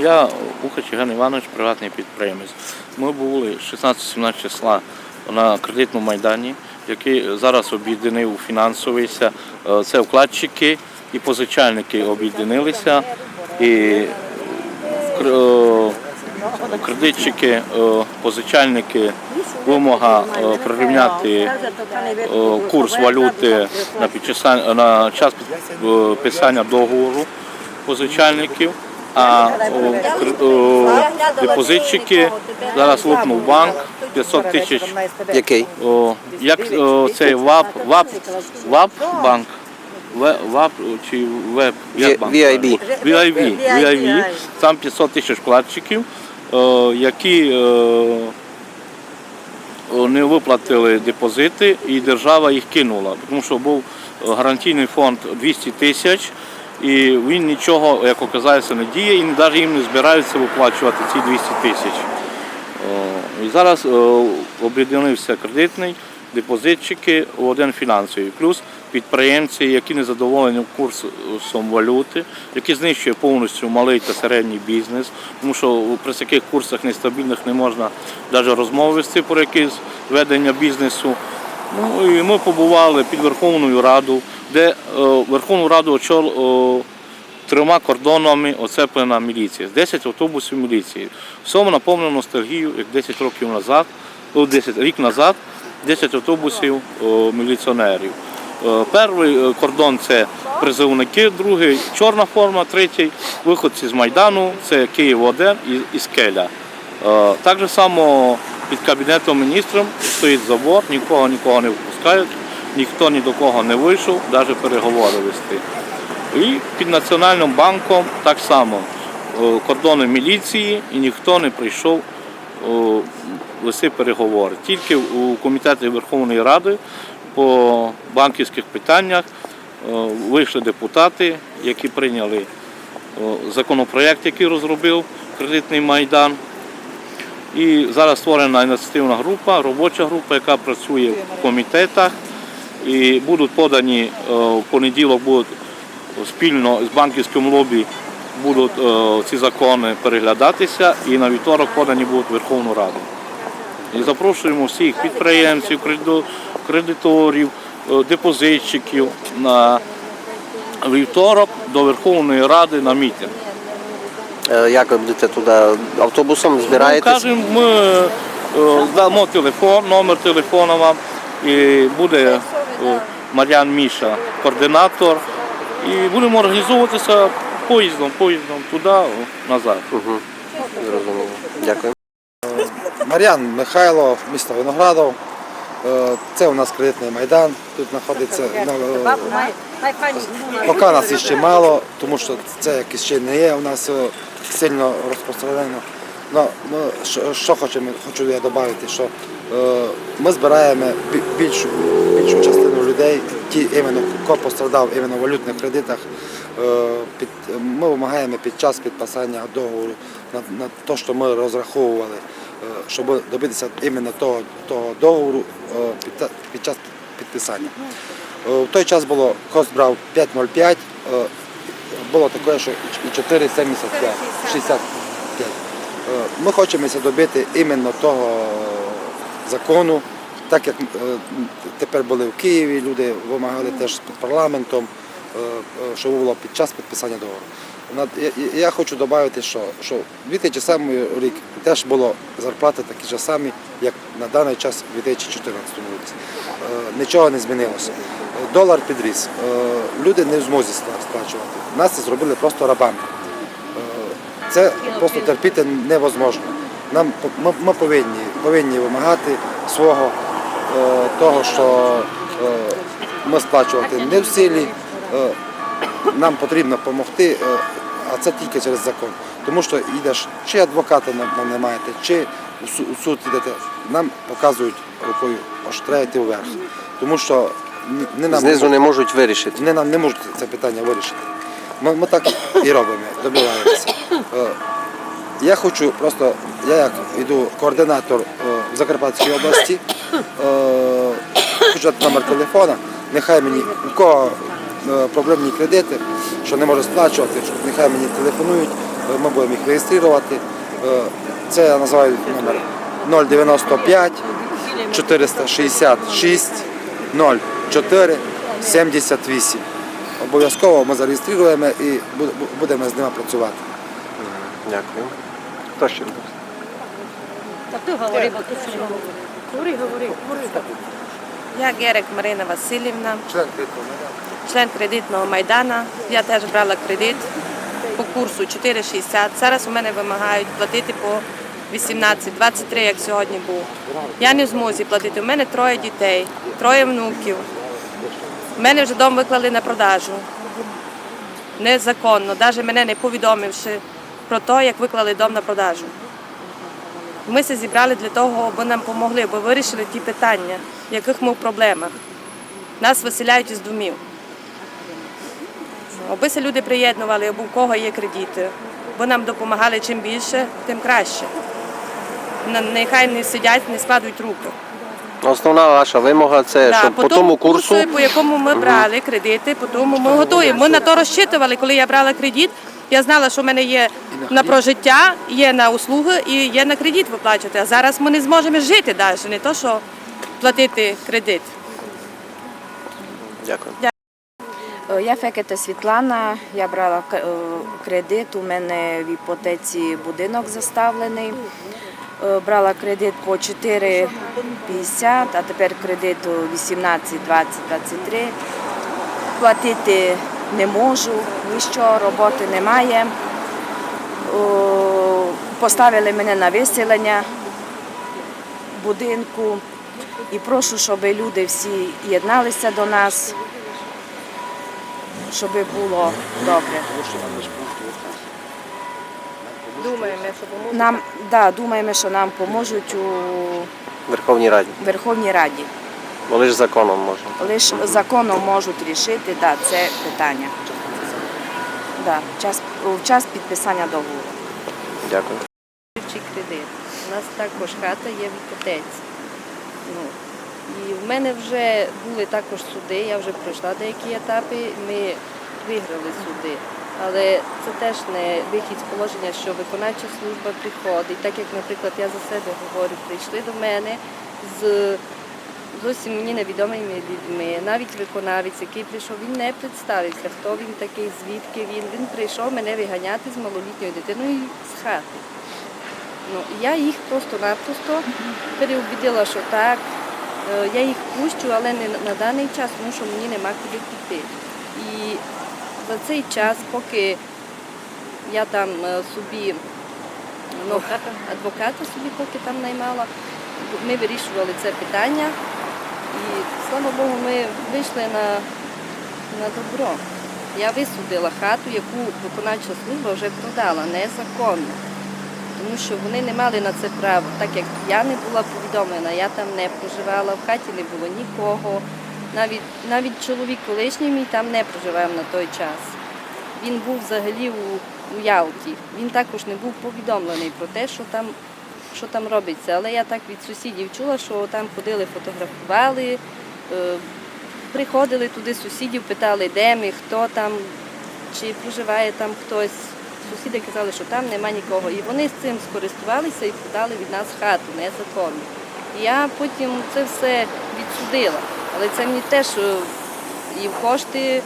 Я Ухач Євген Іванович, приватний підприємець. Ми були 16-17 числа на кредитному майдані, який зараз об'єднив фінансовийся. Е, Це вкладчики і позичальники об'єднилися. І е, кредитчики, е, позичальники, вимога прирівняти курс валюти на час підписання договору позичальників, а о, кр- о, депозитчики зараз лопнув банк 500 тисяч. Який? О, як о, цей ВАП, ВАП, ВАП банк, ВАП чи ВЕП, як банк? VIB. VIV, VIV, там 500 тисяч вкладчиків, е, які е, о, не виплатили депозити і держава їх кинула, тому що був гарантійний фонд 200 тисяч. І він нічого, як оказалося, не діє і навіть їм не збираються виплачувати ці 200 тисяч. І зараз об'єднався кредитний, депозитчики, один фінансовий. Плюс підприємці, які не задоволені курсом валюти, які знищує повністю малий та середній бізнес, тому що при таких курсах нестабільних не можна навіть розмови вести про якесь ведення бізнесу. Ну і ми побували під Верховною Радою, де е, Верховну Раду очол, трьома кордонами оцеплена міліція, 10 автобусів міліції. Всьому наповнено ностальгію, як 10 років назад, о, 10 рік назад, 10 автобусів міліціонерів. Е, Перший е, кордон це призовники, другий чорна форма, третій виходці з Майдану, це Київ 1 і, Скеля. Е, Так само під кабінетом міністрів стоїть забор, нікого нікого не впускають, ніхто ні до кого не вийшов, навіть переговори вести. І під Національним банком так само кордони міліції і ніхто не прийшов вести переговори. Тільки у комітеті Верховної Ради по банківських питаннях вийшли депутати, які прийняли законопроект, який розробив кредитний майдан. І зараз створена ініціативна група, робоча група, яка працює в комітетах. І будуть подані в понеділок будуть спільно з банківським лобі будуть ці закони переглядатися і на вівторок подані будуть в Верховну Раду. І запрошуємо всіх підприємців, кредиторів, депозитчиків на вівторок до Верховної Ради на мітинг. Як ви будете туди автобусом Ну, збираєтесь? кажемо, ми дамо телефон, номер телефону вам, і буде Мар'ян Міша, координатор. І будемо організовуватися поїздом, поїздом туди, назад. Зрозуміло. Дякую. Мар'ян Михайло, місто Виноградов. Е, Це у нас кредитний майдан. Тут знаходиться. е, Поки нас ще мало, тому що це як ще не є у нас е, сильно розпространено. Ну, ну, що, хочемо, хочу я додати, що е, ми збираємо більшу, більшу частину людей, ті іменно, хто пострадав іменно в валютних кредитах. Е, під, ми вимагаємо під час підписання договору на, на те, що ми розраховували, е, щоб добитися іменно того, того договору е, під, під час підписання. В той час було кост брав 5,05, е, було таке, що і 4,75, 65. Е, Ми хочемо добити іменно того закону, так як е, тепер були в Києві, люди вимагали теж під парламентом, е, е, щоб було під час підписання договору. Я- хочу додати, що, що 2007 рік теж було зарплати такі ж самі, як на даний час у 2014 році. Нічого не змінилося. Долар підріс. Люди не в змозі сплачувати. Нас це зробили просто рабами. Це просто терпіти невозможно. Нам ми, ми повинні, повинні вимагати свого того, що е, ми сплачувати не в силі. Е, нам потрібно допомогти, е, а це тільки через закон. Тому що йдеш, чи адвоката нам не маєте, чи у суд йдете, нам показують рукою, аж треба йти вверх. Тому що не- нам Знизу не можуть вирішити. не, нам не можуть це питання вирішити. Ми, ми так і робимо, добиваємося. Е, Я хочу просто, я як йду координатор е, в Закарпатській області, е, хочу номер телефона, нехай мені у кого е, проблемні кредити, що не може сплачувати, нехай мені телефонують, е, ми будемо їх реєструвати. Це я називаю номер 095 466 04 78. Обов'язково ми зареєструємо і бу- бу- будемо з ними працювати. Дякую. Хто ще? Та ти говори, бо ти що говори, говори. Я Герек Марина Васильівна, член кредитного майдана. Я теж брала кредит по курсу 4,60. Зараз у мене вимагають платити по 18, 23, як сьогодні був. Я не в змозі платити. У мене троє дітей, троє внуків. У мене вже дом виклали на продажу. Незаконно, навіть мене не повідомивши про те, як виклали дом на продажу. Ми це зібрали для того, аби нам допомогли, аби вирішили ті питання, в яких ми в проблемах. Нас виселяють із домів. Аби се люди приєднували, аби у кого є кредити, бо нам допомагали чим більше, тим краще. Нехай не сидять, не складують руки. Основна ваша вимога це, Да, щоб по тому курсу по якому ми брали кредити, по тому ми готуємо. Ми на то розчитували, коли я брала кредит. Я знала, що в мене є на прожиття, є на услуги і є на кредит виплачувати. А зараз ми не зможемо жити далі, не то що платити кредит. Дякую. Е, Я Фекета Світлана, я брала е, кредит, у мене в іпотеці будинок заставлений. Е, Брала кредит по 4,50, а тепер кредит 18, 20, 23. Платити не можу, ніщо, роботи немає. Поставили мене на виселення будинку і прошу, щоб люди всі єдналися до нас щоб було добре. Думаємо, що Нам да, думаємо, що нам поможуть у Верховній Раді. Верховній Раді. Бо лише законом можна. Лише законом можуть рішити да, це питання. Да, час, в час підписання договору. Дякую. Чи кредит. У нас також хата є в іпотеці. Ну, і в мене вже були також суди, я вже пройшла деякі етапи, ми виграли суди. Але це теж не вихід з положення, що виконавча служба приходить. Так як, наприклад, я за себе говорю, прийшли до мене з зовсім мені невідомими людьми. Навіть виконавець, який прийшов, він не представився, хто він такий, звідки він. Він прийшов мене виганяти з малолітньою дитиною з хати. Ну, я їх просто-напросто переубідила, що так, е, я їх пущу, але не на- даний час, тому що мені нема куди піти. І за цей час, поки я там е, собі ну, адвоката собі поки там наймала, ми вирішували це питання. І слава Богу, ми вийшли на, на добро. Я висудила хату, яку виконавча служба вже продала незаконно тому що вони не мали на це право, так як я не була повідомлена, я там не проживала, в хаті не було нікого. Навіть навіть чоловік колишній мій там не проживав на той час. Він був взагалі у, у Ялті. Він також не був повідомлений про те, що там, що там робиться. Але я так від сусідів чула, що там ходили, фотографували, е, приходили туди сусідів, питали, де ми, хто там, чи проживає там хтось. Сусіди казали, що там нема нікого. І вони з цим скористувалися і подали від нас хату незаконно. Я потім це все відсудила. Але це мені теж е, і в кошти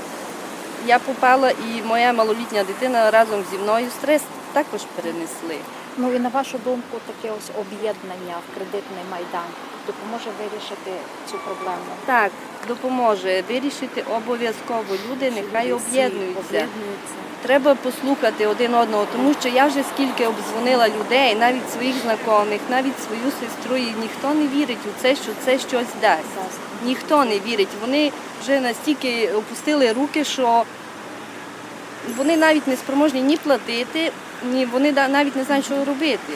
я попала, і моя малолітня дитина разом зі мною стрес також перенесли. Ну і на вашу думку, таке ось об'єднання в кредитний майдан допоможе вирішити цю проблему. Так, допоможе вирішити обов'язково. Люди нехай об'єднуються. Треба послухати один одного, тому що я вже скільки обдзвонила людей, навіть своїх знайомих, навіть свою сестру, і ніхто не вірить у це, що це щось. Дасть. Ніхто не вірить. Вони вже настільки опустили руки, що вони навіть не спроможні ні платити, ні вони навіть не знають, що робити.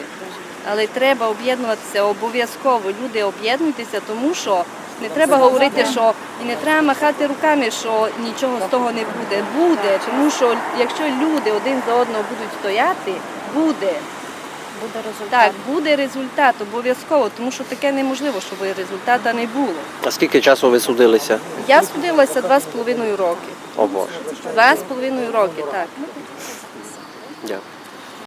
Але треба об'єднуватися обов'язково. Люди об'єднуйтеся, тому що не треба говорити, що і не треба махати руками, що нічого з того не буде. Буде, тому що якщо люди один за одного будуть стояти, буде. Буде результат. Так, буде результат обов'язково, тому що таке неможливо, щоб результату не було. А скільки часу ви судилися? Я судилася два з половиною роки. О Боже. Два з половиною роки, так. Дякую.